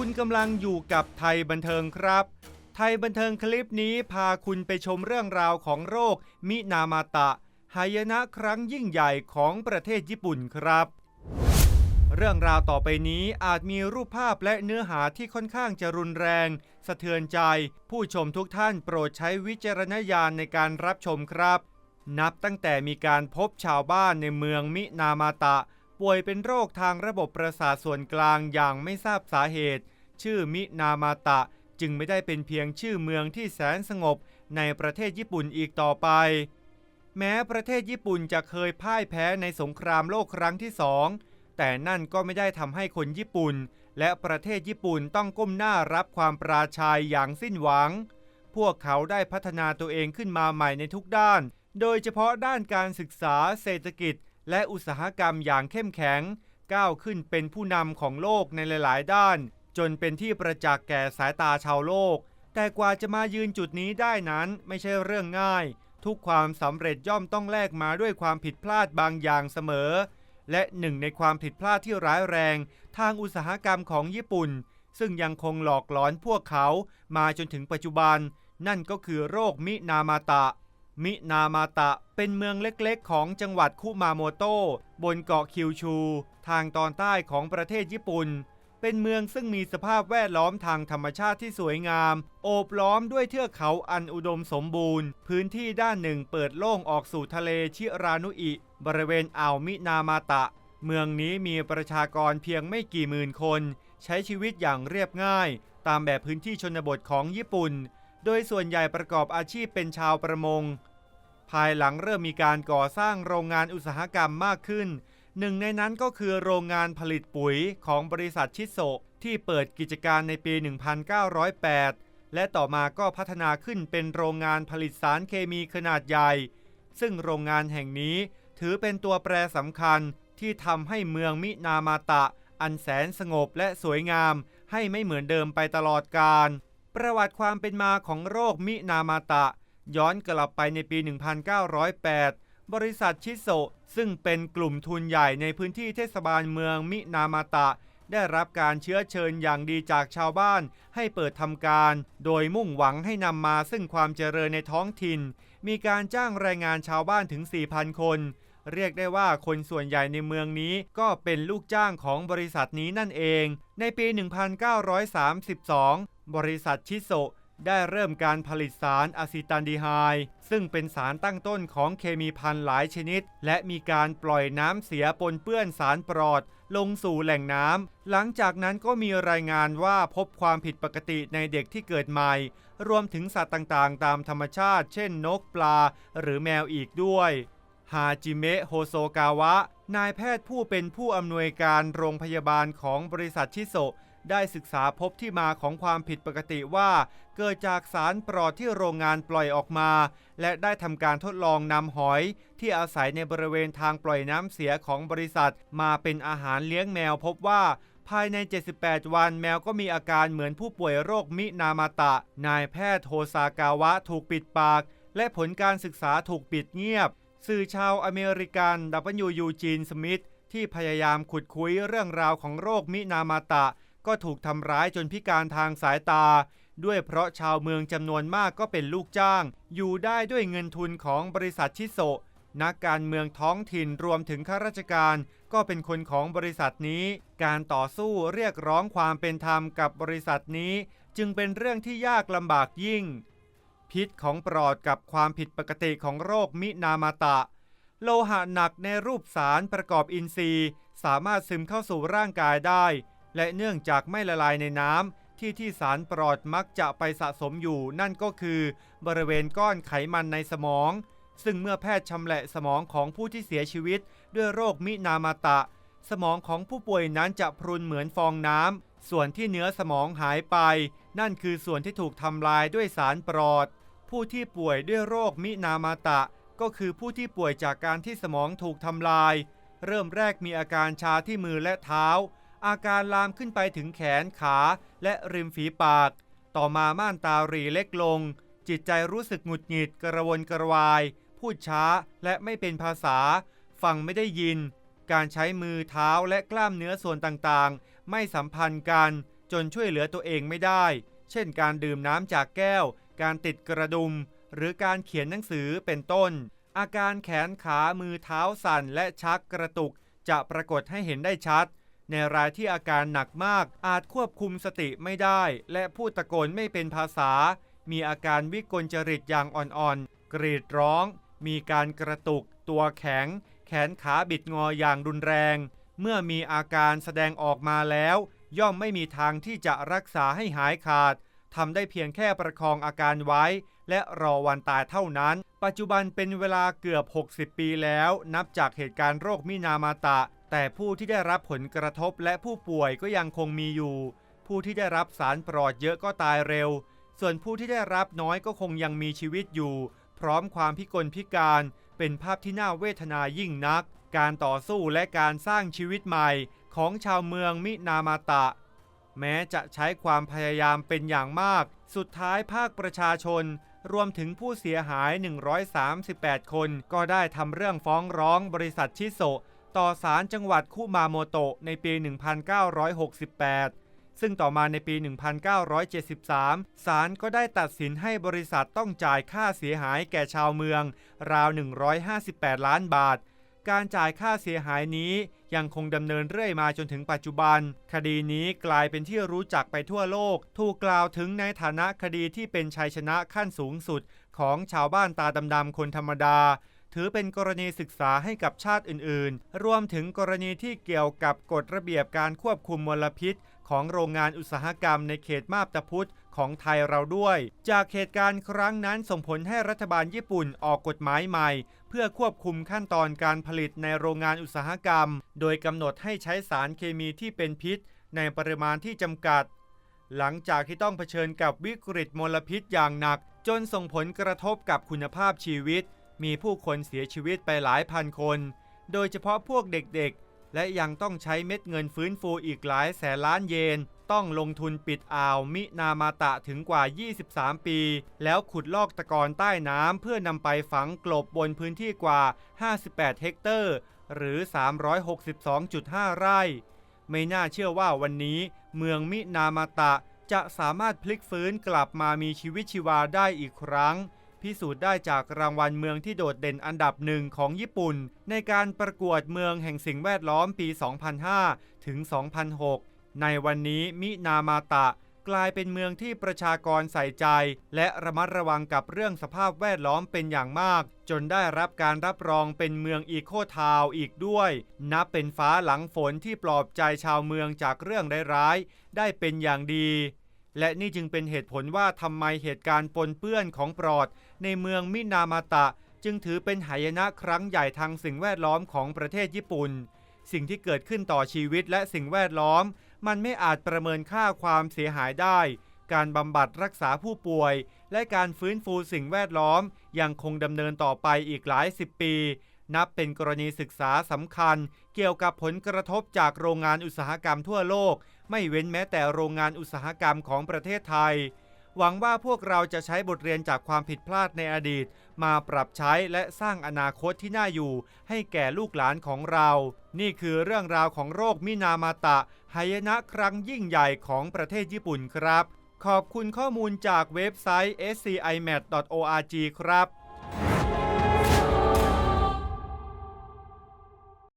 คุณกำลังอยู่กับไทยบันเทิงครับ ไทยบันเทิงคลิปนี้พาคุณไปชมเรื่องราวของโรค มินามาตะหายนะครั้งยิ่งใหญ่ของประเทศญี่ปุ่นครับ เรื่องราวต่อไปนี้อาจมีรูปภาพและเนื้อหาที่ค่อนข้างจะรุนแรง สะเทือนใจ ผู้ชมทุกท่านโปรดใช้วิจารณญาณในการรับชมครับ นับตั้งแต่มีการพบชาวบ้านในเมืองมินามาตะ ป่วยเป็นโรคทางระบบประสาทส่วนกลางอย่างไม่ทราบสาเหตุ ชื่อมินามาตะจึงไม่ได้เป็นเพียงชื่อเมืองที่แสนสงบในประเทศญี่ปุ่นอีกต่อไป แม้ประเทศญี่ปุ่นจะเคยพ่ายแพ้ในสงครามโลกครั้งที่สองแต่นั่นก็ไม่ได้ทำให้คนญี่ปุ่น และประเทศญี่ปุ่นต้องก้มหน้ารับความปราชัยอย่างสิ้นหวัง พวกเขาได้พัฒนาตัวเองขึ้นมาใหม่ในทุกด้าน โดยเฉพาะด้านการศึกษาเศรษฐกิจ และอุตสาหกรรมอย่างเข้มแข็ง ก้าวขึ้นเป็นผู้นำของโลกในหลาย ๆ ด้าน จนเป็นที่ประจักษ์แก่สายตาชาวโลก แต่กว่าจะมายืนจุดนี้ได้นั้นไม่ใช่เรื่องง่าย ทุกความสำเร็จย่อมต้องแลกมาด้วยความผิดพลาดบางอย่างเสมอ และหนึ่งในความผิดพลาดที่ร้ายแรง ทางอุตสาหกรรมของญี่ปุ่น ซึ่งยังคงหลอกหลอนพวกเขามาจนถึงปัจจุบัน นั่นก็คือโรคมินามาตะ มินามาตะเป็นเมืองเล็กๆ ของจังหวัดคุมาโมโตะบนเกาะคิวชู ทางตอนใต้ของประเทศญี่ปุ่น เป็นเมืองซึ่งมีสภาพแวดล้อมทางธรรมชาติที่สวยงาม โอบล้อมด้วยเทือกเขาอันอุดมสมบูรณ์ พื้นที่ด้านหนึ่งเปิดโล่งออกสู่ทะเลชิรานุอิ บริเวณอ่าวมินามาตะ เมืองนี้มีประชากรเพียงไม่กี่หมื่นคน ใช้ชีวิตอย่างเรียบง่าย ตามแบบพื้นที่ชนบทของญี่ปุ่น โดยส่วนใหญ่ประกอบอาชีพเป็นชาวประมง ภายหลังเริ่มมีการก่อสร้างโรงงานอุตสาหกรรมมากขึ้น หนึ่งในนั้นก็คือโรงงานผลิตปุ๋ยของบริษัทชิโซที่เปิดกิจการในปี 1908 และต่อมาก็พัฒนาขึ้นเป็นโรงงานผลิตสารเคมีขนาดใหญ่ ซึ่งโรงงานแห่งนี้ถือเป็นตัวแปรสำคัญที่ทำให้เมืองมินามาตะ อันแสนสงบและสวยงาม ให้ไม่เหมือนเดิมไปตลอดกาล ประวัติความเป็นมาของโรคมินามาตะ ย้อนกลับไปในปี 1908 บริษัทชิโซซึ่งเป็นกลุ่มทุนใหญ่ในพื้นที่เทศบาลเมืองมินามาตะ ได้รับการเชื้อเชิญอย่างดีจากชาวบ้านให้เปิดทำการ โดยมุ่งหวังให้นำมาซึ่งความเจริญในท้องถิ่น มีการจ้างแรงงานชาวบ้านถึง 4,000 คน เรียกได้ว่าคนส่วนใหญ่ในเมืองนี้ก็เป็นลูกจ้างของบริษัทนี้นั่นเอง ในปี 1932 บริษัทชิโซได้เริ่มการผลิตสารอะซิตันดีไฮด์ซึ่งเป็นสารตั้งต้นของเคมีพันหลายชนิด และมีการปล่อยน้ำเสียปนเปื้อนสารปลอด ลงสู่แหล่งน้ำ หลังจากนั้นก็มีรายงานว่าพบความผิดปกติในเด็กที่เกิดใหม่ รวมถึงสัตว์ต่างๆ ตามธรรมชาติ เช่นนกปลา หรือแมวอีกด้วยฮาจิเมะโฮโซกาวะ นายแพทย์ผู้เป็นผู้อำนวยการโรงพยาบาลของบริษัทชิโซ ได้ศึกษาพบที่มาของความผิดปกติว่า เกิดจากสารปลอดที่โรงงานปล่อยออกมา และได้ทำการทดลองนำหอย ที่อาศัยในบริเวณทางปล่อยน้ำเสียของบริษัท มาเป็นอาหารเลี้ยงแมวพบว่าภายใน 78 วันแมวก็มีอาการเหมือนผู้ป่วยโรคมินามาตะ นายแพทย์โฮซากาวะถูกปิดปาก และผลการศึกษาถูกปิดเงียบ สื่อชาวอเมริกันดับยูยูจีนสมิธที่พยายามขุดคุยเรื่องราวของโรคมินามาตะ ก็ถูกทำร้ายจนพิการทางสายตา ด้วยเพราะชาวเมืองจำนวนมากก็เป็นลูกจ้าง อยู่ได้ด้วยเงินทุนของบริษัทชิโซนักการเมืองท้องถิ่นรวมถึงข้าราชการ ก็เป็นคนของบริษัทนี้ การต่อสู้เรียกร้องความเป็นธรรมกับบริษัทนี้ จึงเป็นเรื่องที่ยากลำบากยิ่ง พิษของปลอดกับความผิดปกติของโรคมินามาตะ โลหะหนักในรูปสารประกอบอินทรีย์ สามารถซึมเข้าสู่ร่างกายได้ และเนื่องจากไม่ละลายในน้ำที่ที่สารปลอดมักจะไปสะสมอยู่ นั่นก็คือบริเวณก้อนไขมันในสมอง ซึ่งเมื่อแพทย์ชำแหละสมองของผู้ที่เสียชีวิต ด้วยโรคมินามาตะ สมองของผู้ป่วยนั้นจะพรุนเหมือนฟองน้ำส่วนที่เนื้อสมองหายไป นั่นคือส่วนที่ถูกทำลายด้วยสารปลอด ผู้ที่ป่วยด้วยโรคมินามาตะ ก็คือผู้ที่ป่วยจากการที่สมองถูกทำลาย เริ่มแรกมีอาการชาที่มือและเท้า อาการลามขึ้นไปถึงแขนขาและริมฝีปาก ต่อมาม่านตาหรีเล็กลง จิตใจรู้สึกหงุดหงิดกระวนกระวาย พูดช้าและไม่เป็นภาษา ฟังไม่ได้ยิน การใช้มือเท้าและกล้ามเนื้อส่วนต่างๆ ไม่สัมพันธ์กันจนช่วยเหลือตัวเองไม่ได้ เช่นการดื่มน้ำจากแก้ว การติดกระดุม หรือการเขียนหนังสือเป็นต้น อาการแขนขามือเท้าสั่นและชักกระตุกจะปรากฏให้เห็นได้ชัด ในรายที่อาการหนักมากอาจควบคุมสติไม่ได้ และพูดตะโกนไม่เป็นภาษา มีอาการวิกลจริตอย่างอ่อนๆ กรีดร้อง มีการกระตุก ตัวแข็ง แขนขาบิดงออย่างรุนแรง เมื่อมีอาการแสดงออกมาแล้ว ย่อมไม่มีทางที่จะรักษาให้หายขาดทำได้เพียงแค่ประคองอาการไว้ และรอวันตายเท่านั้น ปัจจุบันเป็นเวลาเกือบ 60 ปีแล้ว นับจากเหตุการณ์โรคมินามาตะ แต่ผู้ที่ได้รับผลกระทบและผู้ป่วยก็ยังคงมีอยู่ ผู้ที่ได้รับสารปลอดเยอะก็ตายเร็ว ส่วนผู้ที่ได้รับน้อยก็คงยังมีชีวิตอยู่ พร้อมความพิกลพิการ เป็นภาพที่น่าเวทนายิ่งนัก การต่อสู้และการสร้างชีวิตใหม่ของชาวเมืองมินามาตะ แม้จะใช้ความพยายามเป็นอย่างมาก สุดท้ายภาคประชาชน รวมถึงผู้เสียหาย 138 คน ก็ได้ทำเรื่องฟ้องร้องบริษัทชิโซ ต่อศาลจังหวัดคุมาโมโตะในปี 1968 ซึ่งต่อมาในปี 1973 ศาลก็ได้ตัดสินให้บริษัทต้องจ่ายค่าเสียหายแก่ชาวเมือง ราว 158 ล้านบาท การจ่ายค่าเสียหายนี้ยังคงดำเนินเรื่อยมาจนถึงปัจจุบัน คดีนี้กลายเป็นที่รู้จักไปทั่วโลก ถูกกล่าวถึงในฐานะคดีที่เป็นชัยชนะขั้นสูงสุด ของชาวบ้านตาดำๆคนธรรมดา ถือเป็นกรณีศึกษาให้กับชาติอื่นๆ รวมถึงกรณีที่เกี่ยวกับกฎระเบียบการควบคุมมลพิษ ของโรงงานอุตสาหกรรมในเขตมาบตาพุธของไทยเราด้วย จากเหตุการณ์ครั้งนั้นส่งผลให้รัฐบาลญี่ปุ่นออกกฎหมายใหม่ เพื่อควบคุมขั้นตอนการผลิตในโรงงานอุตสาหกรรม โดยกำหนดให้ใช้สารเคมีที่เป็นพิษ ในปริมาณที่จำกัด หลังจากที่ต้องเผชิญกับวิกฤตมลพิษอย่างหนัก จนส่งผลกระทบกับคุณภาพชีวิต มีผู้คนเสียชีวิตไปหลายพันคน โดยเฉพาะพวกเด็กๆ และยังต้องใช้เม็ดเงินฟื้นฟูอีกหลายแสนล้านเยน ต้องลงทุนปิดอ่าวมินามาตะถึงกว่า 23 ปี แล้วขุดลอกตะกอนใต้น้ำเพื่อนำไปฝังกลบบนพื้นที่กว่า 58 เฮกเตอร์ หรือ 362.5 ไร่ ไม่น่าเชื่อว่าวันนี้เมืองมินามาตะจะสามารถพลิกฟื้นกลับมามีชีวิตชีวาได้อีกครั้ง พิสูจน์ได้จากรางวัลเมืองที่โดดเด่นอันดับหนึ่งของญี่ปุ่น ในการประกวดเมืองแห่งสิ่งแวดล้อมปี 2005 ถึง 2006 ในวันนี้มินามาตะกลายเป็นเมืองที่ประชากรใส่ใจ และระมัดระวังกับเรื่องสภาพแวดล้อมเป็นอย่างมาก จนได้รับการรับรองเป็นเมืองอีโคทาวอีกด้วย นับเป็นฟ้าหลังฝนที่ปลอบใจชาวเมืองจากเรื่องร้ายๆได้เป็นอย่างดี และนี่จึงเป็นเหตุผลว่าทำไมเหตุการณ์ปนเปื้อนของปลอด ในเมืองมินามาตะ จึงถือเป็นหายนะครั้งใหญ่ทางสิ่งแวดล้อมของประเทศญี่ปุ่น สิ่งที่เกิดขึ้นต่อชีวิตและสิ่งแวดล้อม มันไม่อาจประเมินค่าความเสียหายได้ การบำบัดรักษาผู้ป่วย และการฟื้นฟูสิ่งแวดล้อม ยังคงดำเนินต่อไปอีกหลายสิบปี นับเป็นกรณีศึกษาสำคัญ เกี่ยวกับผลกระทบจากโรงงานอุตสาหกรรมทั่วโลก ไม่เว้นแม้แต่โรงงานอุตสาหกรรมของประเทศไทย หวังว่าพวกเราจะใช้บทเรียนจากความผิดพลาดในอดีต มาปรับใช้และสร้างอนาคตที่น่าอยู่ ให้แก่ลูกหลานของเรา นี่คือเรื่องราวของโรคมินามาตะหายนะครั้งยิ่งใหญ่ของประเทศญี่ปุ่นครับ ขอบคุณข้อมูลจากเว็บไซต์ scimat.org ครับ